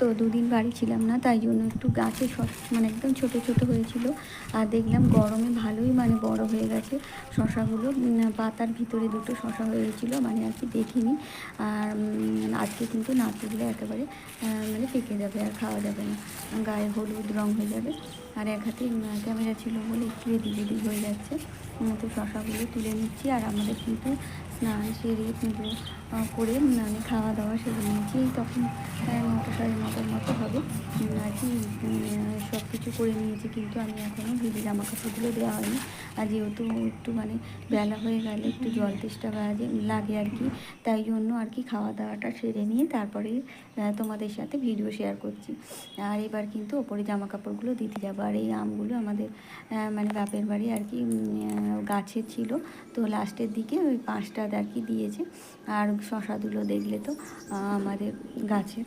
তো দুদিন বাড়ি ছিলাম না, তাই জন্য একটু গাছে মানে একদম ছোট ছোট হয়েছিল। আর দেখলাম গরমে ভালোই মানে বড় হয়ে গেছে। শশাগুলো পাতার ভিতরে দুটো শশা হয়েছিল মানে আর কি দেখিনি। আর আজকে কিন্তু না তুললে একেবারে মানে পেকে যাবে আর খাওয়া যাবে না। গায়ে হলুদ রং হয়ে যাবে। আর এক হাতে ক্যামেরা ছিল বলে একটু ওদিক হয়ে যাচ্ছে। তো শশাগুলো তুলে নিচ্ছি। আর আমাদের কিন্তু স্নান সেরে পুজো করে মানে খাওয়া দাওয়া সেরে নিয়েছি তখন নটা সাড়ে নটার মতো হবে। আর কি সব কিছু করে নিয়েছি, কিন্তু আমি এখনও ভিডি জামা কাপড়গুলো দেওয়া হয়নি। আর যেহেতু একটু মানে বেলা হয়ে গেলে একটু জল তেষ্টা লাগে আর কি। তাই জন্য আর কি খাওয়া দাওয়াটা সেরে নিয়ে তারপরে তোমাদের সাথে ভিডিও শেয়ার করছি। আর এবার কিন্তু ওপরে জামা কাপড়গুলো দিতে যাব। আর এই আমগুলো আমাদের মানে বাপের বাড়ি আর কি উম, আহ, গাছে ছিল। তো লাস্টের দিকে ওই পাঁচটা আর কি দিয়েছে। আর শশাগুলো দেখলে তো আমাদের গাছে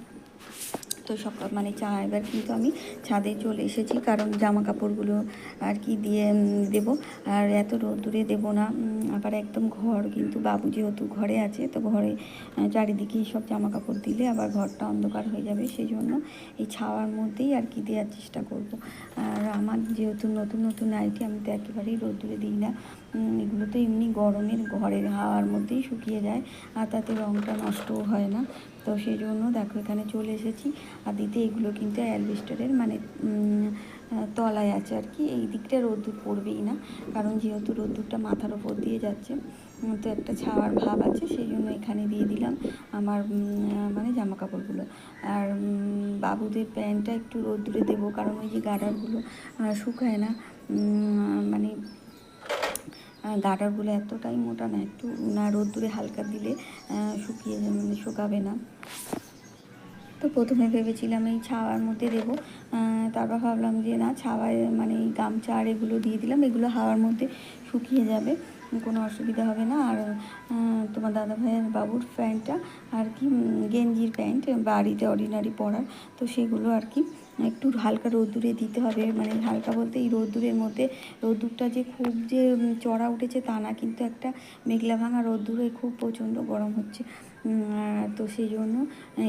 তো সকাল মানে চা এবার কিন্তু আমি ছাদে চলে এসেছি, কারণ জামা কাপড়গুলো আর কি দিয়ে দেবো। আর এত রোদ্দুরে দেবো না আবার একদম ঘর কিন্তু বাবু যেহেতু ঘরে আছে, তো ঘরে চারিদিকে সব জামা কাপড় দিলে আবার ঘরটা অন্ধকার হয়ে যাবে সেই জন্য এই ছাওয়ার মধ্যেই আর কি দেওয়ার চেষ্টা করব। আর আমার যেহেতু নতুন নতুন নাইটি আমি তো একেবারেই রোদ্দুরে দিই না। এগুলো তো এমনি গরমের ঘরের হাওয়ার মধ্যেই শুকিয়ে যায় আর তাতে রঙটা নষ্টও হয় না। তো সেই জন্য দেখো এখানে চলে এসেছি। আর দিতে এগুলো কিন্তু অ্যালবেস্টারের মানে তলায় আছে আর কি। এই দিকটা রোদ্দুর পড়বেই না, কারণ যেহেতু রোদ্দুরটা মাথার ওপর দিয়ে যাচ্ছে তো একটা ছাওয়ার ভাব আছে, সেই জন্য এখানে দিয়ে দিলাম আমার মানে জামা কাপড়গুলো আর বাবুদের প্যান্টটা একটু রোদ্দুরে দেবো, কারণ ওই যে গাডারগুলো শুকায় না মানে আহ, গাডারগুলো এতটাই মোটা না একটু না রোদ্দুরে হালকা দিলে শুকিয়ে মানে শুকাবে না। তো প্রথমে ভেবেছিলাম এই ছাওয়ার মধ্যে দেবো। তারপর ভাবলাম যে না ছাওয়ায় মানে এই গামছা আর এগুলো দিয়ে দিলাম এগুলো হাওয়ার মধ্যে শুকিয়ে যাবে কোনো অসুবিধা হবে না। আর তোমার দাদা ভাইয়ের বাবুর প্যান্টটা আর কি গেঞ্জির প্যান্ট বাড়িতে অর্ডিনারি পরার তো সেগুলো আর কি একটু হালকা রোদ্দুরে দিতে হবে। মানে হালকা বলতে এই রোদ্দুরের মধ্যে, রোদ্দুরটা যে খুব যে চড়া উঠেছে তা না, কিন্তু একটা মেঘলা ভাঙা রোদ্দুরে খুব প্রচণ্ড গরম হচ্ছে। তো সেই জন্য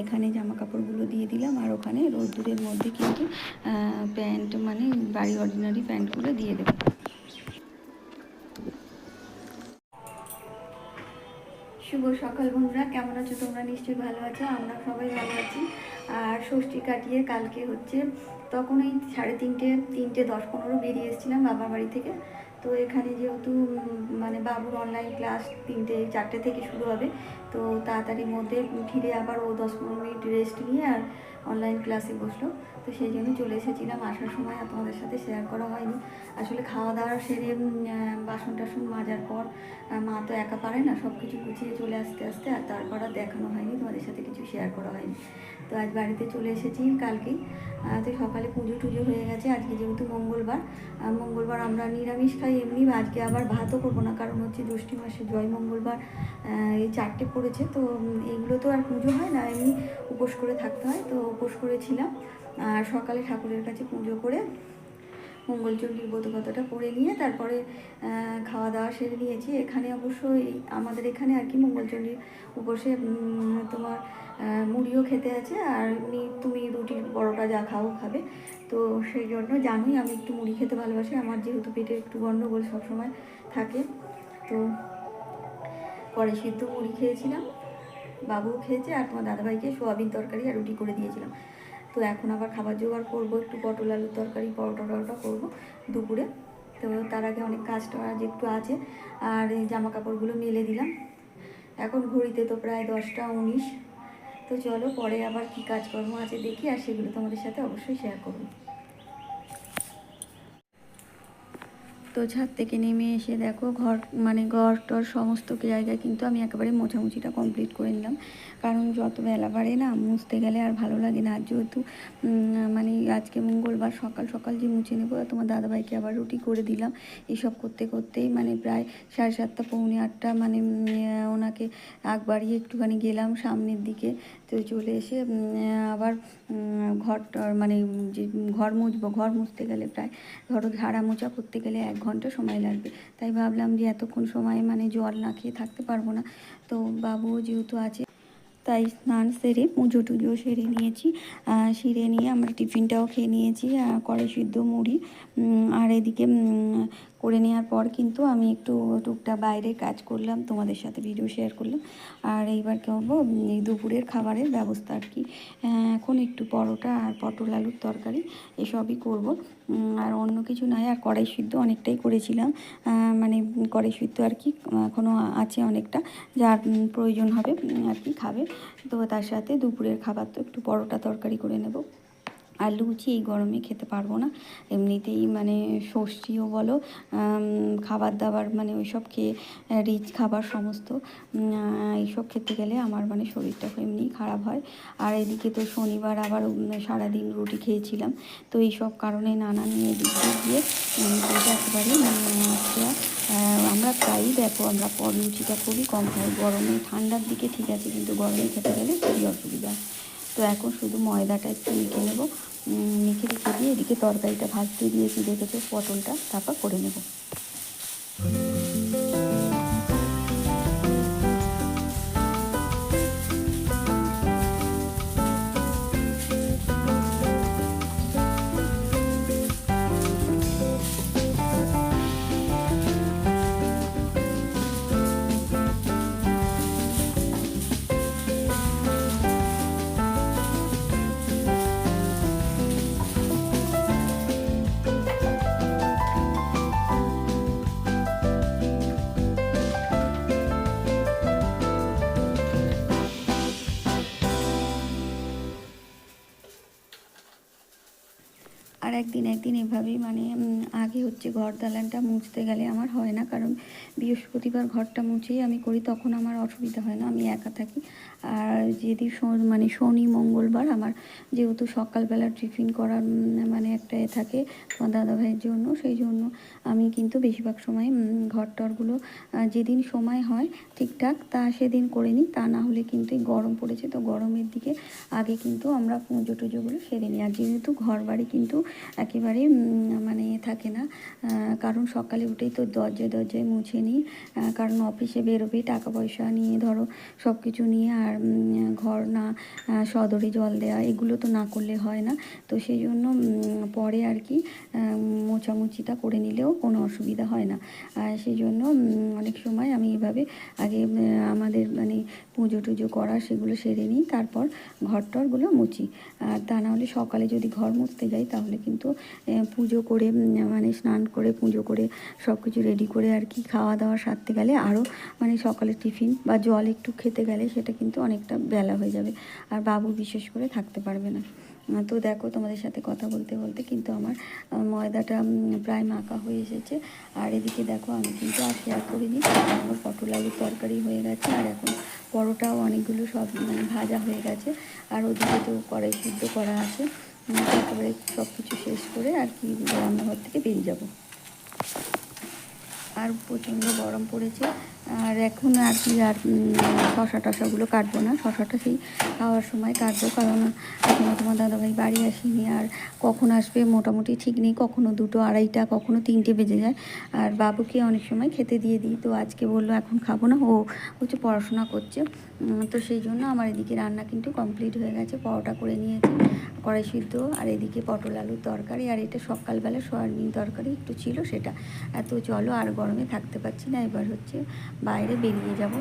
এখানে জামা কাপড়গুলো দিয়ে দিলাম আর ওখানে রোদ্দুরের মধ্যে কিন্তু প্যান্ট মানে বাড়ি অর্ডিনারি প্যান্টগুলো দিয়ে দেবো। শুভ সকাল বন্ধুরা, কেমন আছো তোমরা? নিশ্চয়ই ভালো আছো, আমরা সবাই ভালো আছি। আর ষষ্ঠী কাটিয়ে কালকে হচ্ছে তখন ওই সাড়ে তিনটে তিনটে দশ পনেরো বেরিয়ে এসেছিলাম বাবার বাড়ি থেকে। তো এখানে যেহেতু মানে বাবুর অনলাইন ক্লাস তিনটে, চারটে থেকে শুরু হবে, তো তাড়াতাড়ির মধ্যে ফিরে আবার ও দশ পনেরো মিনিট রেস্ট নিয়ে আর অনলাইন ক্লাসে বসল। তো সেই জন্য চলে এসেছিলাম আসার সময় আর তোমাদের সাথে শেয়ার করা হয়নি। আসলে খাওয়া দাওয়া সেরে বাসন টাসন মাজার পর মা তো একা পারে না সব কিছু গুছিয়ে চলে আসতে আসতে আর তারপর আর দেখানো হয়নি, তোমাদের সাথে কিছু শেয়ার করা হয়নি। তো আজ বাড়িতে চলে এসেছি কালকেই তো সকালে পুজো টুজো হয়ে গেছে। আজকে যেহেতু মঙ্গলবার মঙ্গলবার আমরা নিরামিষ খাই এমনি আজকে আবার ভাতও করব না, কারণ হচ্ছে জ্যৈষ্ঠী মাসে জয় মঙ্গলবার এই চারটে পড়েছে। তো এইগুলো তো আর পুজো হয় না, এমনি উপোস করে থাকতে হয়। তো উপোস করেছিলাম। আর সকালে ঠাকুরের কাছে পুজো করে মঙ্গলচণ্ডীর বোধকথাটা পড়ে নিয়ে তারপরে খাওয়া দাওয়া সেরে নিয়েছি। এখানে অবশ্যই আমাদের এখানে আর কি মঙ্গলচণ্ডীর উপসে তোমার মুড়িও খেতে আছে আর এমনি তুমি রুটির বড়টা যা খাও খাবে। তো সেই জন্য জানোই আমি একটু মুড়ি খেতে ভালোবাসি। আমার যেহেতু পেটে একটু গণ্ডগোল সবসময় থাকে। তো পরে সিদ্ধ মুড়ি খেয়েছিলাম বাবু খেয়েছে আর তোমার দাদাভাইকে সোয়াবিন তরকারি আর রুটি করে দিয়েছিলাম। তো এখন আবার খাবার জোগাড় করব, একটু পটল আলুর তরকারি, পরোটা টরোটা করব দুপুরে। তো তার আগে অনেক কাজ টাজ একটু আছে, আর এই জামা কাপড়গুলো মেলে দিলাম। এখন ঘড়িতে তো প্রায় দশটা উনিশ। তো চলো পরে আবার কি কাজকর্ম আছে দেখি, আর সেগুলো তোমাদের সাথে অবশ্যই শেয়ার করব। তো ছাদ থেকে নেমে এসে দেখো ঘর মানে ঘর টর সমস্ত জায়গায় কিন্তু আমি একেবারে মোছামুছিটা কমপ্লিট করে নিলাম। কারণ যত বেলা বাড়ে না, মুছতে গেলে আর ভালো লাগে না। যেহেতু মানে আজকে মঙ্গলবার সকাল সকাল যে মুছে নেব তোমার দাদাভাইকে আবার রুটি করে দিলাম। এসব করতে করতেই মানে প্রায় সাড়ে সাতটা, পৌনে আটটা মানে ওনাকে বাড়িয়ে একটুখানি গেলাম সামনের দিকে। তো চলে এসে আবার ঘর মানে যে ঘর মুছবো, ঘর মুছতে গেলে প্রায়, ধরো ঝাড়া মোছা করতে গেলে এক ঘণ্টা সময় লাগবে। তাই ভাবলাম যে এতক্ষণ সময় মানে জল না খেয়ে থাকতে পারব না। তো বাবু যেহেতু আছে, তাই স্নান সেরে পুজো টুজো সেরে নিয়েছি। সিরে নিয়ে আমরা টিফিনটাও খেয়ে নিয়েছি। কড়াই সিদ্ধ মুড়ি আর এদিকে করে নেওয়ার পর কিন্তু আমি একটু টুকটাক বাইরে কাজ করলাম, তোমাদের সাথে ভিডিও শেয়ার করলাম। আর এইবার কী হব দুপুরের খাবারের ব্যবস্থা আর কি। এখন একটু পরোটা আর পটল আলুর তরকারি এসবই করব। আর অন্য কিছু নয় আর কড়াই সিদ্ধ অনেকটাই করেছিলাম। মানে কড়াই সিদ্ধ আর কি এখনও আছে অনেকটা, যার প্রয়োজন হবে আর কি খাবে। তো তার সাথে দুপুরের খাবার তো একটু পরোটা তরকারি করে নেব। আর লুচি এই গরমে খেতে পারব না। এমনিতেই মানে ষষ্ঠীও বলো খাবার দাবার মানে ওইসব খেয়ে রিচ খাবার সমস্ত এইসব খেতে গেলে আমার মানে শরীরটা এমনিই খারাপ হয়। আর এদিকে তো শনিবার আবার সারাদিন রুটি খেয়েছিলাম। তো এইসব কারণে নানান এদিক দিয়ে এটা একেবারে আহ, আমরা প্রায়ই দেখো আমরা লুচিটা খুবই কম খাই। গরমে ঠান্ডার দিকে ঠিক আছে কিন্তু গরমে খেতে গেলে খুবই অসুবিধা। তো এখন শুধু ময়দাটা একটু মেখে নেব। মেখে রেখে দিয়ে এদিকে তরকারিটা ভাজতে দিয়েছি, দেখেছ? পটলটা তারপর করে নেব। আর একদিন একদিন এভাবেই মানে আগে হচ্ছে ঘর দালানটা মুছতে গেলে আমার হয় না। কারণ বৃহস্পতিবার ঘরটা মুছেই আমি করি, তখন আমার অসুবিধা হয় না, আমি একা থাকি। আর যেদিন মানে শনি, মঙ্গলবার আমার যেহেতু সকালবেলা টিফিন করার মানে একটা এ থাকে দাদা ভাইয়ের জন্য, সেই জন্য আমি কিন্তু বেশিরভাগ সময় ঘর টরগুলো যেদিন সময় হয় ঠিকঠাক তা সেদিন করে নিই, তা না হলে কিন্তু গরম পড়েছে। তো গরমের দিকে আগে কিন্তু আমরা পুজো টুজোগুলো সেরে নিই। আর যেহেতু ঘর বাড়ি কিন্তু একেবারে মানে থাকে না। কারণ সকালে উঠেই তো দরজায় দরজায় মুছে নিই। কারণ অফিসে বেরোবে টাকা পয়সা নিয়ে ধরো সব কিছু নিয়ে আর ঘর না সদরে জল দেওয়া এগুলো তো না করলে হয় না। তো সেই জন্য পরে আর কি আহ, মোছামুছিটা করে নিলেও কোনো অসুবিধা হয় না। আর সেই জন্য অনেক সময় আমি এভাবে আগে আমাদের মানে পুজো টুজো করা সেগুলো সেরে নিই। তারপর ঘর টরগুলো মুছি। আর তা নাহলে সকালে যদি ঘর মুছতে যাই তাহলে কিন্তু পুজো করে মানে স্নান করে, পুজো করে সব কিছু রেডি করে আর কি খাওয়া দাওয়া সারতে গেলে আরও মানে সকালে টিফিন বা জল একটু খেতে গেলে সেটা কিন্তু অনেকটা বেলা হয়ে যাবে। আর বাবু বিশেষ করে থাকতে পারবে না। তো দেখো তোমাদের সাথে কথা বলতে বলতে কিন্তু আমার ময়দাটা প্রায় মাখা হয়ে এসেছে। আর এদিকে দেখো আমি কিন্তু আর শেয়ার করিনি। আমার পটল আলুর তরকারি হয়ে গেছে আর এখন পরোটাও অনেকগুলো সব মানে ভাজা হয়ে গেছে। আর ওদিকে তো কড়াই সিদ্ধ করা আছে। তারপরে সব কিছু শেষ করে আর কি রান্নাঘর থেকে বেরিয়ে যাব। আর প্রচণ্ড গরম পড়েছে। আর এখন আর কি, আর শশা টশাগুলো কাটবো না। শশাটা সেই খাওয়ার সময় কাটবো, কারণ এখনও তোমার দাদাভাই বাড়ি আসেনি। আর কখন আসবে মোটামুটি ঠিক নেই, কখনো দুটো আড়াইটা, কখনো তিনটে বেজে যায়। আর বাবুকে অনেক সময় খেতে দিয়ে দিই। তো আজকে বলল, এখন খাব না। ও হচ্ছে পড়াশোনা করছে। তো সেই জন্য আমার এদিকে রান্না কিন্তু কমপ্লিট হয়ে গেছে, পরোটা করে নিয়েছি, কড়াই সিদ্ধ আর এদিকে পটল আলুর তরকারি। আর এটা সকালবেলা সয়াবিন তরকারি একটু ছিল সেটা। এত চলো আর গরমে থাকতে পারছি না। এবার হচ্ছে বাইরে বেরিয়ে যাব।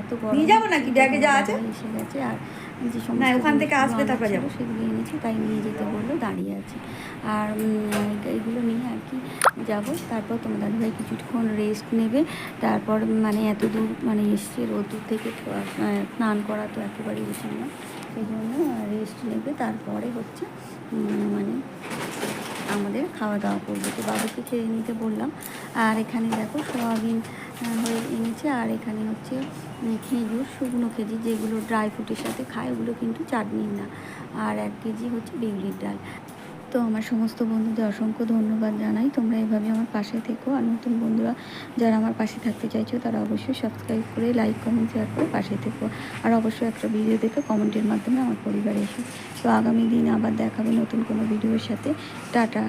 এত গরম নিয়ে যাব নাকি? ব্যাগে যা আছে? এসে গেছে আর যে সমস্ত ওখান থেকে আসবে তারপর যাব। সেগুলো এনেছি তাই নিয়ে যেতে বলল দাঁড়িয়ে আছে। আর উম, এইগুলো নিয়ে আর কি যাব। তারপর তোমার দাদাভাই কিছুক্ষণ রেস্ট নেবে। তারপর মানে এত দূর মানে এসছে রোদ্দুর থেকে স্নান করা তো একেবারেই উচিত না। সেই জন্য রেস্ট নেবে। তারপরে হচ্ছে মানে আমাদের খাওয়া দাওয়া করবে। তো বাবুকে খেয়ে নিতে বললাম। আর এখানে দেখো সোয়াবিন হয়ে এনেছে। আর এখানে হচ্ছে খেজুর শুকনো খেজুর যেগুলো ড্রাই ফ্রুটের সাথে খায়, ওগুলো কিন্তু চাটনির না। আর এক কেজি হচ্ছে বিউলির ডাল। তো আমার সমস্ত বন্ধুদের অসংখ্য ধন্যবাদ জানাই। তোমরা এভাবে আমার পাশে থেকো। আর নতুন বন্ধুরা যারা আমার পাশে থাকতে চাইছো, তারা অবশ্যই সাবস্ক্রাইব করে লাইক কমেন্ট শেয়ার করে পাশে থেকো। আর অবশ্যই একটা ভিডিও দেখে কমেন্টের মাধ্যমে আমার পরিবারে এসো। তো আগামী দিন আবার দেখাবে নতুন কোনো ভিডিওর সাথে। টাটা।